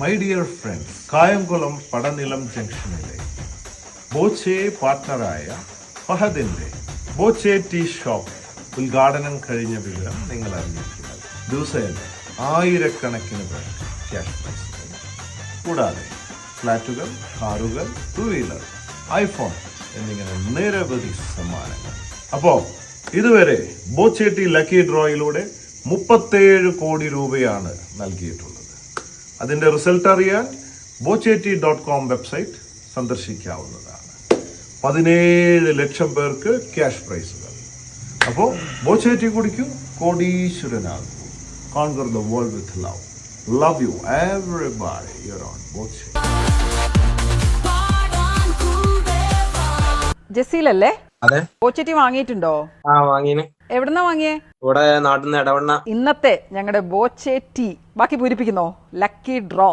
My dear friends Kayamkulam Padanilam ജംഗ്ഷനിലെ ബോച്ചെ പാർട്ട്ണറായ ഫഹദിന്റെ ബോച്ചെ ടീ ഷോപ്പ് ഉദ്ഘാടനം കഴിഞ്ഞ വിവരം നിങ്ങൾ അറിഞ്ഞിരിക്കുന്നത്. ദിവസേന ആയിരക്കണക്കിന് പേർ ക്യാഷ് പ്രൈസ് കൂടാതെ ഫ്ലാറ്റുകൾ കാറുകൾ ടു വീലർ ഐഫോൺ എന്നിങ്ങനെ നിരവധി സമ്മാനങ്ങൾ. അപ്പോ ഇതുവരെ ബോച്ചേട്ടി ലക്കി ഡ്രോയിലൂടെ മുപ്പത്തേഴ് കോടി രൂപയാണ് നൽകിയിട്ടുള്ളത്. അതിന്റെ റിസൾട്ട് അറിയാൻ ബോച്ചേറ്റി ഡോട്ട് കോം വെബ്സൈറ്റ് സന്ദർശിക്കാവുന്നതാണ്. പതിനേഴ് ലക്ഷം പേർക്ക് ക്യാഷ് പ്രൈസുകൾ. അപ്പോൾ ബോച്ചേറ്റി കുടിക്കൂ കോടീശ്വരനാകൂ. Conquer the world with love love you everybody your own Boche tea ജസീലല്ലേ അതെ. ബോച്ചറ്റി വാങ്ങിയിട്ടുണ്ടോ? ആ വാങ്ങീന്. എവിടുന്നാ വാങ്ങിയേ? ഇവിടെ നാട്ടിൽ നിന്ന് ഇടവണ്ണ ഇന്നത്തെ ഞങ്ങളുടെ ബോച്ചെ ടീ. ബാക്കി പൂരിപ്പിക്കുന്നോ? Lucky draw